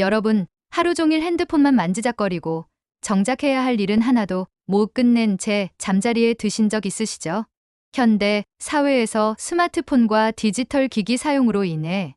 여러분, 하루 종일 핸드폰만 만지작거리고 정작 해야 할 일은 하나도 못 끝낸 채 잠자리에 드신 적 있으시죠? 현대 사회에서 스마트폰과 디지털 기기 사용으로 인해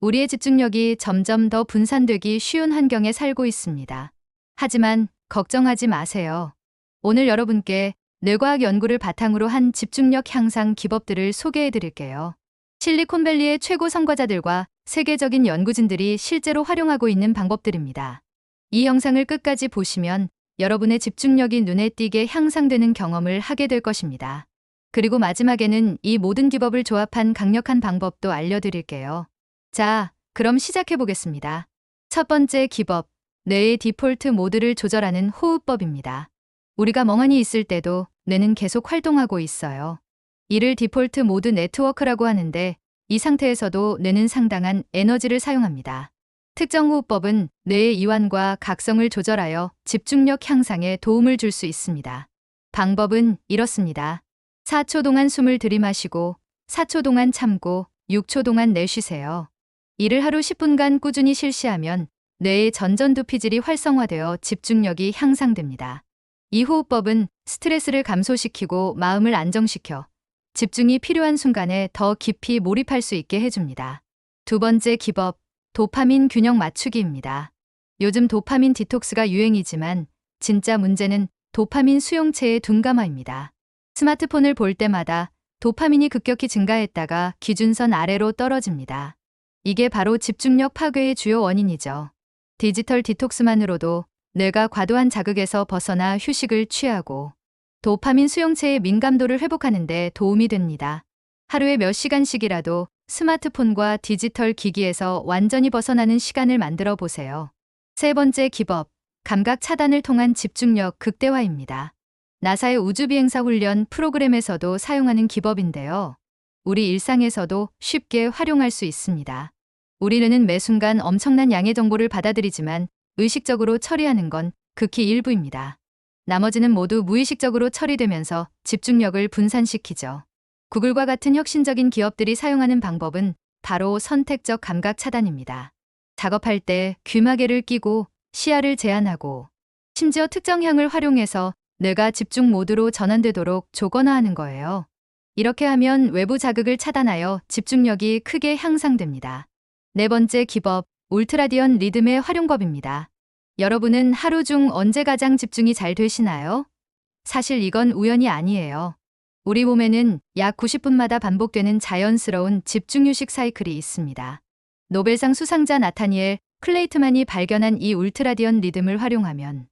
우리의 집중력이 점점 더 분산되기 쉬운 환경에 살고 있습니다. 하지만 걱정하지 마세요. 오늘 여러분께 뇌과학 연구를 바탕으로 한 집중력 향상 기법들을 소개해 드릴게요. 실리콘밸리의 최고 성과자들과 세계적인 연구진들이 실제로 활용하고 있는 방법들입니다. 이 영상을 끝까지 보시면 여러분의 집중력이 눈에 띄게 향상되는 경험을 하게 될 것입니다. 그리고 마지막에는 이 모든 기법을 조합한 강력한 방법도 알려드릴게요. 자, 그럼 시작해 보겠습니다. 첫 번째 기법, 뇌의 디폴트 모드를 조절하는 호흡법입니다. 우리가 멍하니 있을 때도 뇌는 계속 활동하고 있어요. 이를 디폴트 모드 네트워크라고 하는데 이 상태에서도 뇌는 상당한 에너지를 사용합니다. 특정 호흡법은 뇌의 이완과 각성을 조절하여 집중력 향상에 도움을 줄 수 있습니다. 방법은 이렇습니다. 4초 동안 숨을 들이마시고 4초 동안 참고 6초 동안 내쉬세요. 이를 하루 10분간 꾸준히 실시하면 뇌의 전전두피질이 활성화되어 집중력이 향상됩니다. 이 호흡법은 스트레스를 감소시키고 마음을 안정시켜 집중이 필요한 순간에 더 깊이 몰입할 수 있게 해줍니다. 두 번째 기법, 도파민 균형 맞추기입니다. 요즘 도파민 디톡스가 유행이지만 진짜 문제는 도파민 수용체의 둔감화입니다. 스마트폰을 볼 때마다 도파민이 급격히 증가했다가 기준선 아래로 떨어집니다. 이게 바로 집중력 파괴의 주요 원인이죠. 디지털 디톡스만으로도 뇌가 과도한 자극에서 벗어나 휴식을 취하고 도파민 수용체의 민감도를 회복하는 데 도움이 됩니다. 하루에 몇 시간씩이라도 스마트폰과 디지털 기기에서 완전히 벗어나는 시간을 만들어 보세요. 세 번째 기법, 감각 차단을 통한 집중력 극대화입니다. 나사의 우주비행사 훈련 프로그램에서도 사용하는 기법인데요. 우리 일상에서도 쉽게 활용할 수 있습니다. 우리는 매 순간 엄청난 양의 정보를 받아들이지만 의식적으로 처리하는 건 극히 일부입니다. 나머지는 모두 무의식적으로 처리되면서 집중력을 분산시키죠. 구글과 같은 혁신적인 기업들이 사용하는 방법은 바로 선택적 감각 차단입니다. 작업할 때 귀마개를 끼고 시야를 제한하고 심지어 특정 향을 활용해서 뇌가 집중 모드로 전환되도록 조건화하는 거예요. 이렇게 하면 외부 자극을 차단하여 집중력이 크게 향상됩니다. 네 번째 기법, 울트라디언 리듬의 활용법입니다. 여러분은 하루 중 언제 가장 집중이 잘 되시나요? 사실 이건 우연이 아니에요. 우리 몸에는 약 90분마다 반복되는 자연스러운 집중휴식 사이클이 있습니다. 노벨상 수상자 나타니엘 클레이트만이 발견한 이 울트라디언 리듬을 활용하면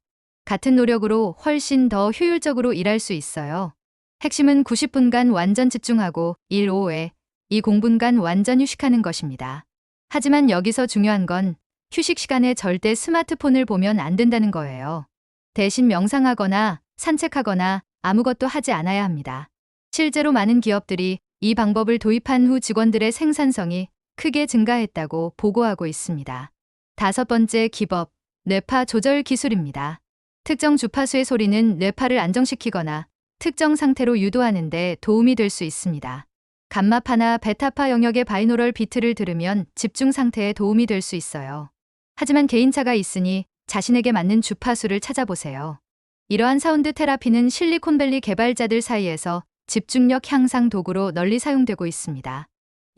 같은 노력으로 훨씬 더 효율적으로 일할 수 있어요. 핵심은 90분간 완전 집중하고 1 5회 이 공분간 완전 휴식하는 것입니다. 하지만 여기서 중요한 건 휴식 시간에 절대 스마트폰을 보면 안 된다는 거예요. 대신 명상하거나 산책하거나 아무것도 하지 않아야 합니다. 실제로 많은 기업들이 이 방법을 도입한 후 직원들의 생산성이 크게 증가했다고 보고하고 있습니다. 다섯 번째 기법, 뇌파 조절 기술입니다. 특정 주파수의 소리는 뇌파를 안정시키거나 특정 상태로 유도하는 데 도움이 될 수 있습니다. 감마파나 베타파 영역의 바이노럴 비트를 들으면 집중 상태에 도움이 될 수 있어요. 하지만 개인차가 있으니 자신에게 맞는 주파수를 찾아보세요. 이러한 사운드 테라피는 실리콘밸리 개발자들 사이에서 집중력 향상 도구로 널리 사용되고 있습니다.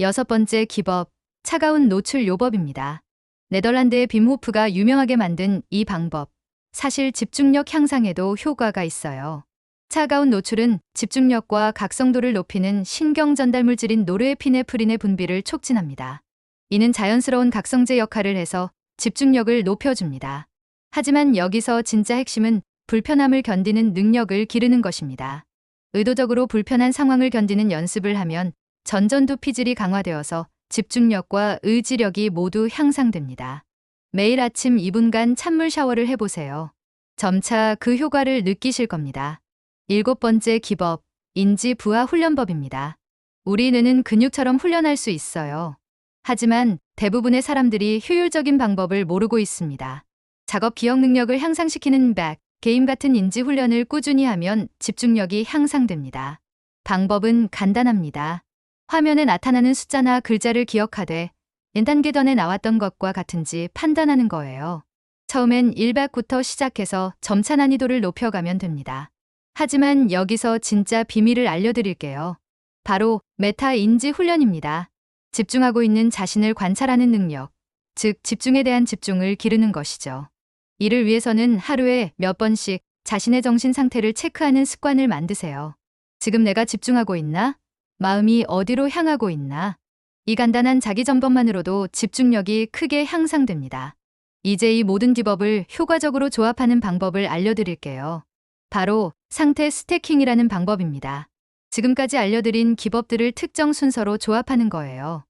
여섯 번째 기법, 차가운 노출 요법입니다. 네덜란드의 빔호프가 유명하게 만든 이 방법, 사실 집중력 향상에도 효과가 있어요. 차가운 노출은 집중력과 각성도를 높이는 신경 전달 물질인 노르에피네프린의 분비를 촉진합니다. 이는 자연스러운 각성제 역할을 해서 집중력을 높여줍니다. 하지만 여기서 진짜 핵심은 불편함을 견디는 능력을 기르는 것입니다. 의도적으로 불편한 상황을 견디는 연습을 하면 전전두 피질이 강화되어서 집중력과 의지력이 모두 향상됩니다. 매일 아침 2분간 찬물 샤워를 해보세요. 점차 그 효과를 느끼실 겁니다. 일곱 번째 기법, 인지 부하 훈련법입니다. 우리 뇌는 근육처럼 훈련할 수 있어요. 하지만 대부분의 사람들이 효율적인 방법을 모르고 있습니다. 작업 기억 능력을 향상시키는 백, 게임 같은 인지 훈련을 꾸준히 하면 집중력이 향상됩니다. 방법은 간단합니다. 화면에 나타나는 숫자나 글자를 기억하되 N단계 전에 나왔던 것과 같은지 판단하는 거예요. 처음엔 1박부터 시작해서 점차 난이도를 높여가면 됩니다. 하지만 여기서 진짜 비밀을 알려드릴게요. 바로 메타 인지 훈련입니다. 집중하고 있는 자신을 관찰하는 능력, 즉 집중에 대한 집중을 기르는 것이죠. 이를 위해서는 하루에 몇 번씩 자신의 정신 상태를 체크하는 습관을 만드세요. 지금 내가 집중하고 있나? 마음이 어디로 향하고 있나? 이 간단한 자기 점검만으로도 집중력이 크게 향상됩니다. 이제 이 모든 기법을 효과적으로 조합하는 방법을 알려드릴게요. 바로 상태 스태킹이라는 방법입니다. 지금까지 알려드린 기법들을 특정 순서로 조합하는 거예요.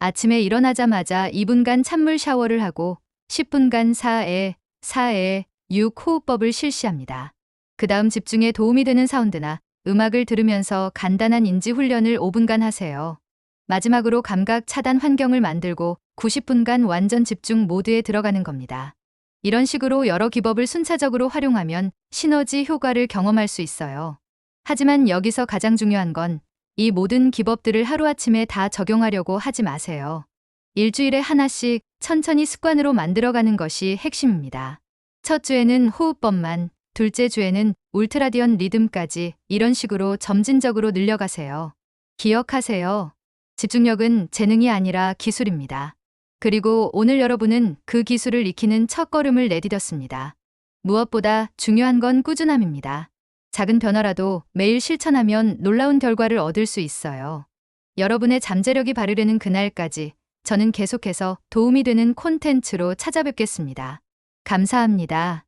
아침에 일어나자마자 2분간 찬물 샤워를 하고 10분간 4에, 4에, 6 호흡법을 실시합니다. 그 다음 집중에 도움이 되는 사운드나 음악을 들으면서 간단한 인지 훈련을 5분간 하세요. 마지막으로 감각 차단 환경을 만들고 90분간 완전 집중 모드에 들어가는 겁니다. 이런 식으로 여러 기법을 순차적으로 활용하면 시너지 효과를 경험할 수 있어요. 하지만 여기서 가장 중요한 건 이 모든 기법들을 하루아침에 다 적용하려고 하지 마세요. 일주일에 하나씩 천천히 습관으로 만들어가는 것이 핵심입니다. 첫 주에는 호흡법만, 둘째 주에는 울트라디언 리듬까지 이런 식으로 점진적으로 늘려가세요. 기억하세요. 집중력은 재능이 아니라 기술입니다. 그리고 오늘 여러분은 그 기술을 익히는 첫 걸음을 내디뎠습니다. 무엇보다 중요한 건 꾸준함입니다. 작은 변화라도 매일 실천하면 놀라운 결과를 얻을 수 있어요. 여러분의 잠재력이 바르려는 그날까지 저는 계속해서 도움이 되는 콘텐츠로 찾아뵙겠습니다. 감사합니다.